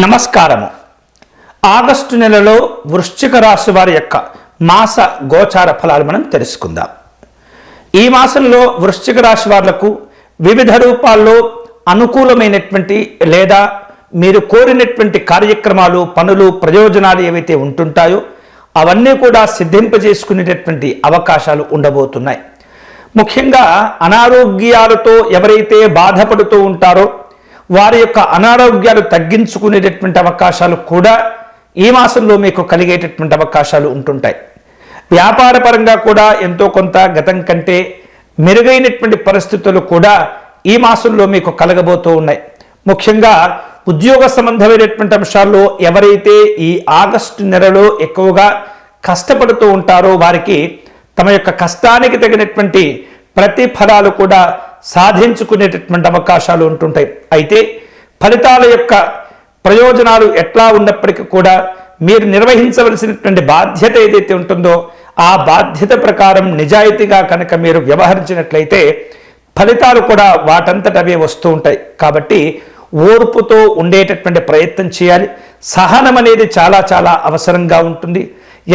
నమస్కారము. ఆగస్టు నెలలో వృశ్చిక రాశి వారి యొక్క మాస గోచార ఫలాలు మనం తెలుసుకుందాం. ఈ మాసంలో వృశ్చిక రాశి వాళ్ళకు వివిధ రూపాల్లో అనుకూలమైనటువంటి లేదా మీరు కోరినటువంటి కార్యక్రమాలు పనులు ప్రయోజనాలు ఏవైతే ఉంటుంటాయో అవన్నీ కూడా సిద్ధింపజేసుకునేటటువంటి అవకాశాలు ఉండబోతున్నాయి. ముఖ్యంగా అనారోగ్యాలతో ఎవరైతే బాధపడుతూ ఉంటారో వారి యొక్క అనారోగ్యాలు తగ్గించుకునేటటువంటి అవకాశాలు కూడా ఈ మాసంలో మీకు కలిగేటటువంటి అవకాశాలు ఉంటుంటాయి. వ్యాపారపరంగా కూడా ఎంతో కొంత గతం కంటే మెరుగైనటువంటి పరిస్థితులు కూడా ఈ మాసంలో మీకు కలగబోతూ ఉన్నాయి. ముఖ్యంగా ఉద్యోగ సంబంధమైనటువంటి అంశాల్లో ఎవరైతే ఈ ఆగస్టు నెలలో ఎక్కువగా కష్టపడుతూ ఉంటారో వారికి తమ యొక్క కష్టానికి తగినటువంటి ప్రతిఫలాలు కూడా సాధించుకునేటటువంటి అవకాశాలు ఉంటుంటాయి. అయితే ఫలితాల యొక్క ప్రయోజనాలు ఎట్లా ఉన్నప్పటికీ కూడా మీరు నిర్వహించవలసినటువంటి బాధ్యత ఏదైతే ఉంటుందో ఆ బాధ్యత ప్రకారం నిజాయితీగా కనుక మీరు వ్యవహరించినట్లయితే ఫలితాలు కూడా వాటంతటవే వస్తూ ఉంటాయి. కాబట్టి ఓర్పుతో ఉండేటటువంటి ప్రయత్నం చేయాలి. సహనం అనేది చాలా చాలా అవసరంగా ఉంటుంది.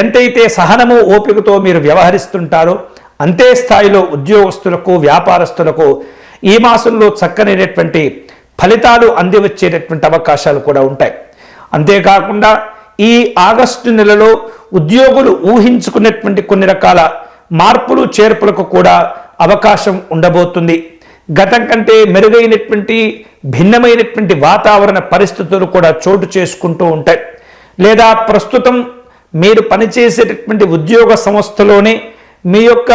ఎంతైతే సహనము ఓపికతో మీరు వ్యవహరిస్తుంటారో అంతే స్థాయిలో ఉద్యోగస్తులకు వ్యాపారస్తులకు ఈ మాసంలో చక్కనైనటువంటి ఫలితాలు అందివచ్చేటటువంటి అవకాశాలు కూడా ఉంటాయి. అంతేకాకుండా ఈ ఆగస్టు నెలలో ఉద్యోగులు ఊహించుకున్నటువంటి కొన్ని రకాల మార్పులు చేర్పులకు కూడా అవకాశం ఉండబోతుంది. గతం కంటే మెరుగైనటువంటి భిన్నమైనటువంటి వాతావరణ పరిస్థితులు కూడా చోటు చేసుకుంటూ ఉంటాయి. లేదా ప్రస్తుతం మీరు పనిచేసేటటువంటి ఉద్యోగ సంస్థలోనే మీ యొక్క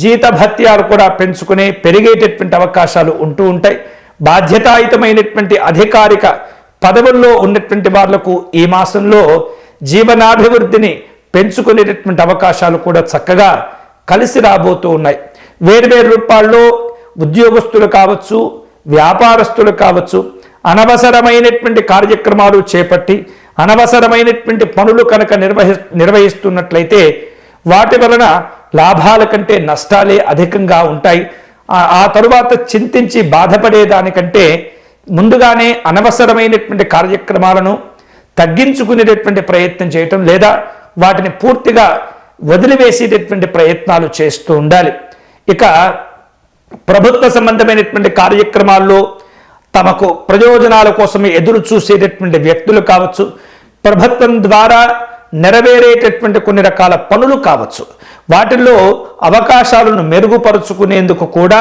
జీత భత్యాలు కూడా పెంచుకునే పెరిగేటటువంటి అవకాశాలు ఉంటూ ఉంటాయి. బాధ్యతాయుతమైనటువంటి అధికారిక పదవుల్లో ఉన్నటువంటి వాళ్ళకు ఈ మాసంలో జీవనాభివృద్ధిని పెంచుకునేటటువంటి అవకాశాలు కూడా చక్కగా కలిసి రాబోతూ ఉన్నాయి. వేరువేరు రూపాల్లో ఉద్యోగస్తులు కావచ్చు వ్యాపారస్తులు కావచ్చు అనవసరమైనటువంటి కార్యక్రమాలు చేపట్టి అనవసరమైనటువంటి పనులు కనుక నిర్వహి నిర్వహిస్తున్నట్లయితే వాటి వలన లాభాల కంటే నష్టాలే అధికంగా ఉంటాయి. ఆ తరువాత చింతించి బాధపడేదానికంటే ముందుగానే అనవసరమైనటువంటి కార్యక్రమాలను తగ్గించుకునేటటువంటి ప్రయత్నం చేయటం లేదా వాటిని పూర్తిగా వదిలివేసేటటువంటి ప్రయత్నాలు చేస్తూ ఉండాలి. ఇక ప్రభుత్వ సంబంధమైనటువంటి కార్యక్రమాల్లో తమకు ప్రయోజనాల కోసమే ఎదురు చూసేటటువంటి వ్యక్తులు కావచ్చు ప్రభుత్వం ద్వారా నెరవేరేటటువంటి కొన్ని రకాల పనులు కావచ్చు. వాటిల్లో అవకాశాలను మెరుగుపరుచుకునేందుకు కూడా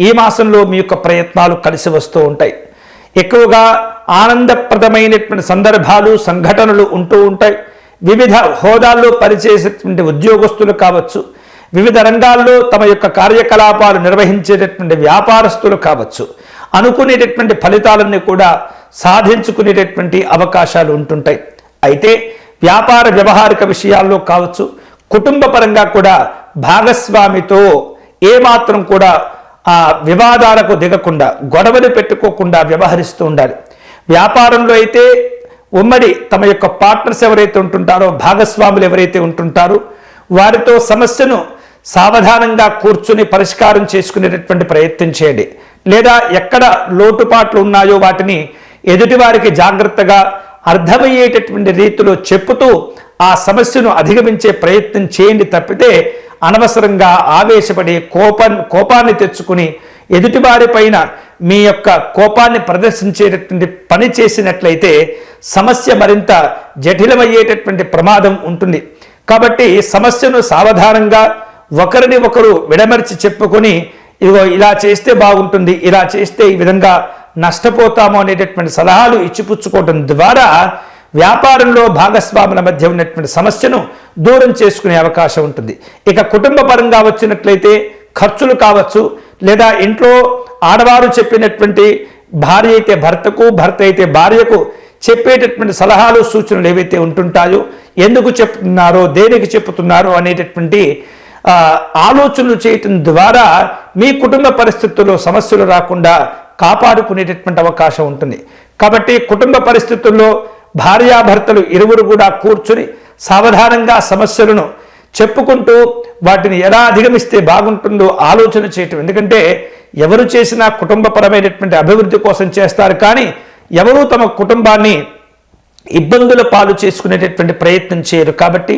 ఈ మాసంలో మీ యొక్క ప్రయత్నాలు కలిసి వస్తూ ఉంటాయి. ఎక్కువగా ఆనందప్రదమైనటువంటి సందర్భాలు సంఘటనలు ఉంటూ ఉంటాయి. వివిధ హోదాల్లో పనిచేసేటువంటి ఉద్యోగస్తులు కావచ్చు వివిధ రంగాల్లో తమ యొక్క కార్యకలాపాలు నిర్వహించేటటువంటి వ్యాపారస్తులు కావచ్చు అనుకునేటటువంటి ఫలితాలన్నీ కూడా సాధించుకునేటటువంటి అవకాశాలు ఉంటుంటాయి. అయితే వ్యాపార వ్యవహారిక విషయాల్లో కావచ్చు కుటుంబ పరంగా కూడా భాగస్వామితో ఏమాత్రం కూడా ఆ వివాదాలకు దిగకుండా గొడవలు పెట్టుకోకుండా వ్యవహరిస్తూ ఉండాలి. వ్యాపారంలో అయితే ఉమ్మడి తమ యొక్క పార్ట్నర్స్ ఎవరైతే ఉంటుంటారో భాగస్వాములు ఎవరైతే ఉంటుంటారో వారితో సమస్యను సావధానంగా కూర్చుని పరిష్కారం చేసుకునేటటువంటి ప్రయత్నం చేయండి. లేదా ఎక్కడ లోటుపాట్లు ఉన్నాయో వాటిని ఎదుటివారికి జాగ్రత్తగా అర్థమయ్యేటటువంటి రీతిలో చెప్పుతూ ఆ సమస్యను అధిగమించే ప్రయత్నం చేయండి తప్పితే అనవసరంగా ఆవేశపడి కోపం కోపాన్ని తెచ్చుకుని ఎదుటివారి పైన మీ యొక్క కోపాన్ని ప్రదర్శించేటటువంటి పని చేసినట్లయితే సమస్య మరింత జటిలమయ్యేటటువంటి ప్రమాదం ఉంటుంది. కాబట్టి సమస్యను సావధానంగా ఒకరిని ఒకరు విడమర్చి చెప్పుకొని ఇదిగో ఇలా చేస్తే బాగుంటుంది ఇలా చేస్తే ఈ విధంగా నష్టపోతాము అనేటటువంటి సలహాలు ఇచ్చిపుచ్చుకోవడం ద్వారా వ్యాపారంలో భాగస్వాముల మధ్య ఉన్నటువంటి సమస్యను దూరం చేసుకునే అవకాశం ఉంటుంది. ఇక కుటుంబ పరంగా వచ్చినట్లయితే ఖర్చులు కావచ్చు లేదా ఇంట్లో ఆడవారు చెప్పినటువంటి భార్య అయితే భర్తకు భర్త అయితే భార్యకు చెప్పేటటువంటి సలహాలు సూచనలు ఏవైతే ఉంటుంటాయో ఎందుకు చెప్తున్నారో దేనికి చెప్తున్నారో అనేటటువంటి ఆలోచనలు చేయటం ద్వారా మీ కుటుంబ పరిస్థితుల్లో సమస్యలు రాకుండా కాపాడుకునేటటువంటి అవకాశం ఉంటుంది. కాబట్టి కుటుంబ పరిస్థితుల్లో భార్యాభర్తలు ఇరువురు కూడా కూర్చుని సావధానంగా సమస్యలను చెప్పుకుంటూ వాటిని ఎలా అధిగమిస్తే బాగుంటుందో ఆలోచన చేయటం. ఎందుకంటే ఎవరు చేసినా కుటుంబపరమైనటువంటి అభివృద్ధి కోసం చేస్తారు. కానీ ఎవరూ తమ కుటుంబాన్ని ఇబ్బందుల పాలు చేసుకునేటటువంటి ప్రయత్నం చేయరు. కాబట్టి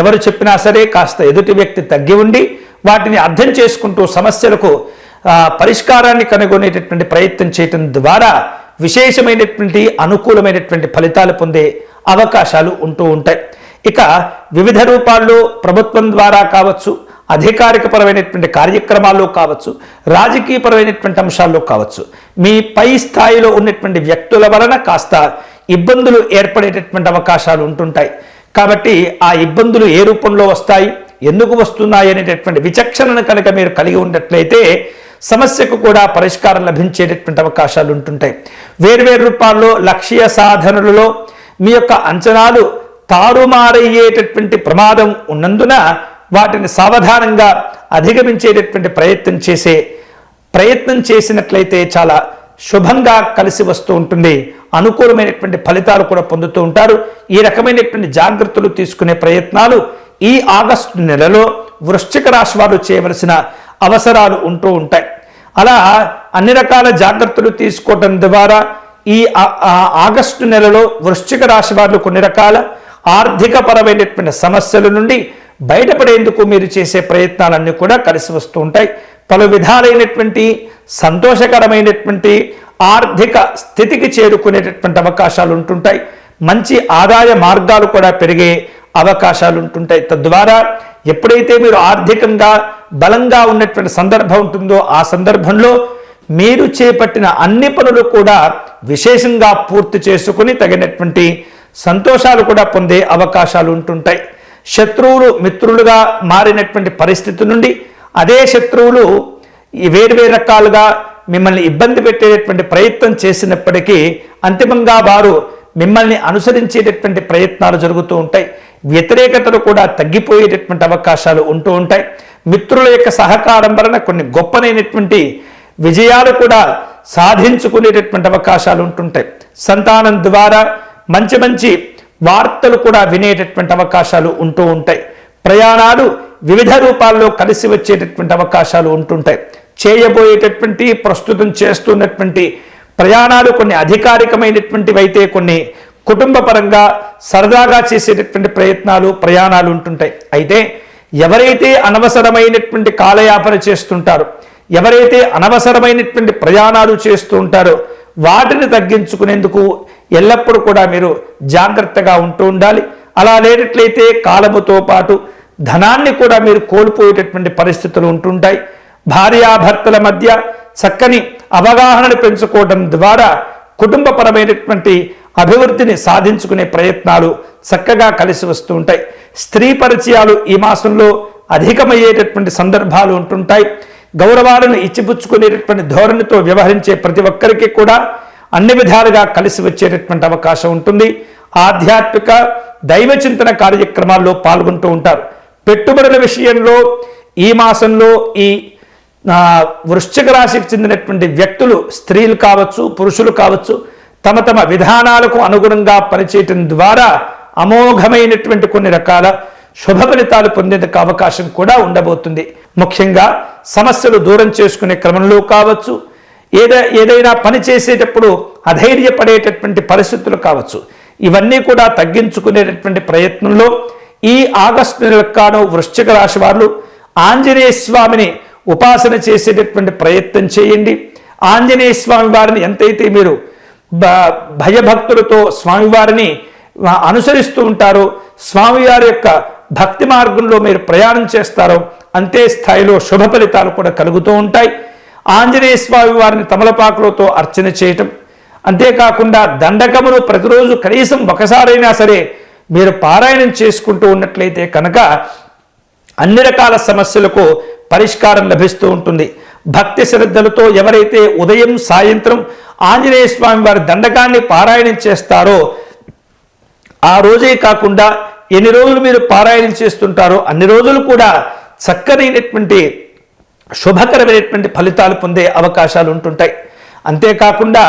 ఎవరు చెప్పినా సరే కాస్త ఎదుటి వ్యక్తి తగ్గి ఉండి వాటిని అర్థం చేసుకుంటూ సమస్యలకు పరిష్కారాన్ని కనుగొనేటటువంటి ప్రయత్నం చేయటం ద్వారా విశేషమైనటువంటి అనుకూలమైనటువంటి ఫలితాలు పొందే అవకాశాలు ఉంటూ ఉంటాయి. ఇక వివిధ రూపాల్లో ప్రభుత్వం ద్వారా కావచ్చు అధికారిక పరమైనటువంటి కార్యక్రమాల్లో కావచ్చు రాజకీయపరమైనటువంటి అంశాల్లో కావచ్చు మీ పై స్థాయిలో ఉన్నటువంటి వ్యక్తుల వలన కాస్త ఇబ్బందులు ఏర్పడేటటువంటి అవకాశాలు ఉంటుంటాయి. కాబట్టి ఆ ఇబ్బందులు ఏ రూపంలో వస్తాయి ఎందుకు వస్తున్నాయి అనేటటువంటి విచక్షణను కనుక మీరు కలిగి ఉన్నట్లయితే సమస్యకు కూడా పరిష్కారం లభించేటటువంటి అవకాశాలు ఉంటుంటాయి. వేర్వేరు రూపాల్లో లక్ష్య సాధనలలో మీ యొక్క అంచనాలు తారుమారయ్యేటటువంటి ప్రమాదం ఉన్నందున వాటిని సావధానంగా అధిగమించేటటువంటి ప్రయత్నం చేసే ప్రయత్నం చేసినట్లయితే చాలా శుభంగా కలిసి వస్తూ ఉంటుంది. అనుకూలమైనటువంటి ఫలితాలు కూడా పొందుతూ ఉంటారు. ఈ రకమైనటువంటి జాగ్రత్తలు తీసుకునే ప్రయత్నాలు ఈ ఆగస్టు నెలలో వృశ్చిక రాశి వారు చేయవలసిన అవసరాలు ఉంటూ ఉంటాయి. అలా అన్ని రకాల జాగ్రత్తలు తీసుకోవటం ద్వారా ఈ ఆగస్టు నెలలో వృశ్చిక రాశి వారు కొన్ని రకాల ఆర్థిక పరమైనటువంటి సమస్యల నుండి బయటపడేందుకు మీరు చేసే ప్రయత్నాలన్నీ కూడా కలిసి వస్తూ ఉంటాయి. పలు విధాలైనటువంటి సంతోషకరమైనటువంటి ఆర్థిక స్థితికి చేరుకునేటటువంటి అవకాశాలు ఉంటుంటాయి. మంచి ఆదాయ మార్గాలు కూడా పెరిగే అవకాశాలు ఉంటుంటాయి. తద్వారా ఎప్పుడైతే మీరు ఆర్థికంగా బలంగా ఉన్నటువంటి సందర్భం ఉంటుందో ఆ సందర్భంలో మీరు చేపట్టిన అన్ని పనులు కూడా విశేషంగా పూర్తి చేసుకుని తగినటువంటి సంతోషాలు కూడా పొందే అవకాశాలు ఉంటుంటాయి. శత్రువులు మిత్రులుగా మారినటువంటి పరిస్థితి నుండి అదే శత్రువులు ఈ వేరువేరు రకాలుగా మిమ్మల్ని ఇబ్బంది పెట్టేటటువంటి ప్రయత్నం చేసినప్పటికీ అంతిమంగా వారు మిమ్మల్ని అనుసరించేటటువంటి ప్రయత్నాలు జరుగుతూ ఉంటాయి. వ్యతిరేకతలు కూడా తగ్గిపోయేటటువంటి అవకాశాలు ఉంటూ ఉంటాయి. మిత్రుల యొక్క సహకారం వలన కొన్ని గొప్పనైనటువంటి విజయాలు కూడా సాధించుకునేటటువంటి అవకాశాలు ఉంటుంటాయి. సంతానం ద్వారా మంచి మంచి వార్తలు కూడా వినేటటువంటి అవకాశాలు ఉంటూ ఉంటాయి. ప్రయాణాలు వివిధ రూపాల్లో కలిసి వచ్చేటటువంటి అవకాశాలు ఉంటుంటాయి. చేయబోయేటటువంటి ప్రస్తుతం చేస్తున్నటువంటి ప్రయాణాలు కొన్ని అధికారికమైనటువంటివి అయితే కొన్ని కుటుంబ పరంగా సరదాగా చేసేటటువంటి ప్రయత్నాలు ప్రయాణాలు ఉంటుంటాయి. అయితే ఎవరైతే అనవసరమైనటువంటి కాలయాపన చేస్తుంటారో ఎవరైతే అనవసరమైనటువంటి ప్రయాణాలు చేస్తూ ఉంటారో వాటిని తగ్గించుకునేందుకు ఎల్లప్పుడూ కూడా మీరు జాగ్రత్తగా ఉంటూ ఉండాలి. అలా లేనట్లయితే కాలముతో పాటు ధనాన్ని కూడా మీరు కోల్పోయేటటువంటి పరిస్థితులు ఉంటుంటాయి. భార్యాభర్తల మధ్య చక్కని అవగాహనను పెంచుకోవడం ద్వారా కుటుంబపరమైనటువంటి అభివృద్ధిని సాధించుకునే ప్రయత్నాలు చక్కగా కలిసి వస్తూ ఉంటాయి. స్త్రీ పరిచయాలు ఈ మాసంలో అధికమయ్యేటటువంటి సందర్భాలు ఉంటుంటాయి. గౌరవాలను ఇచ్చిపుచ్చుకునేటటువంటి ధోరణితో వ్యవహరించే ప్రతి ఒక్కరికి కూడా అన్ని విధాలుగా కలిసి వచ్చేటటువంటి అవకాశం ఉంటుంది. ఆధ్యాత్మిక దైవ చింతన కార్యక్రమాల్లో పాల్గొంటూ ఉంటారు. పెట్టుబడుల విషయంలో ఈ మాసంలో ఈ వృశ్చిక రాశికి చెందినటువంటి వ్యక్తులు స్త్రీలు కావచ్చు పురుషులు కావచ్చు తమ తమ విధానాలకు అనుగుణంగా పనిచేయటం ద్వారా అమోఘమైనటువంటి కొన్ని రకాల శుభ ఫలితాలు పొందేందుకు అవకాశం కూడా ఉండబోతుంది. ముఖ్యంగా సమస్యలు దూరం చేసుకునే క్రమంలో కావచ్చు ఏదై ఏదైనా పని చేసేటప్పుడు అధైర్యపడేటటువంటి పరిస్థితులు కావచ్చు. ఇవన్నీ కూడా తగ్గించుకునేటటువంటి ప్రయత్నంలో ఈ ఆగస్టు నెలకాను వృశ్చిక రాశి వారు ఆంజనేయ స్వామిని ఉపాసన చేసేటటువంటి ప్రయత్నం చేయండి. ఆంజనేయ స్వామి వారిని ఎంతైతే మీరు భయభక్తులతో స్వామివారిని అనుసరిస్తూ ఉంటారో. స్వామివారి యొక్క భక్తి మార్గంలో మీరు ప్రయాణం చేస్తారో. అంతే స్థాయిలో శుభ ఫలితాలు కూడా కలుగుతూ ఉంటాయి. ఆంజనేయ స్వామి వారిని తమలపాకులతో అర్చన చేయటం. అంతేకాకుండా దండకమును ప్రతిరోజు కనీసం ఒకసారైనా సరే మీరు పారాయణం చేసుకుంటూ ఉన్నట్లయితే కనుక అన్ని రకాల సమస్యలకు పరిష్కారం లభిస్తూ ఉంటుంది. భక్తి శ్రద్ధలతో ఎవరైతే ఉదయం సాయంత్రం ఆంజనేయ స్వామి వారి దండకాన్ని పారాయణం చేస్తారో ఆ రోజే కాకుండా ఎన్ని రోజులు మీరు పారాయణం చేస్తుంటారో అన్ని రోజులు కూడా చక్కనైనటువంటి శుభకరమైనటువంటి ఫలితాలు పొందే అవకాశాలు ఉంటుంటాయి. అంతేకాకుండా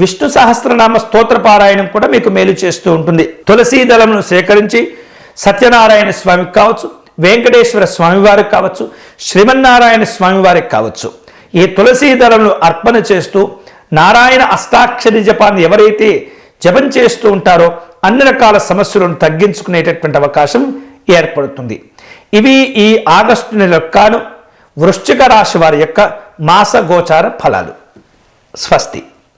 విష్ణు సహస్రనామ స్తోత్ర పారాయణం కూడా మీకు మేలు చేస్తూ ఉంటుంది. తులసీ దళమును సేకరించి సత్యనారాయణ స్వామికి కావచ్చు వెంకటేశ్వర స్వామివారికి కావచ్చు శ్రీమన్నారాయణ స్వామివారికి కావచ్చు. ఈ తులసీ దళమును అర్పణ చేస్తూ నారాయణ అష్టాక్షరి జపాన్ని ఎవరైతే జపం చేస్తూ ఉంటారో అన్ని రకాల సమస్యలను తగ్గించుకునేటటువంటి అవకాశం ఏర్పడుతుంది. ఇవి ఈ ఆగస్టు నెల యొక్కను వృశ్చిక రాశి వారి యొక్క మాస గోచార ఫలాలు. స్వస్తి.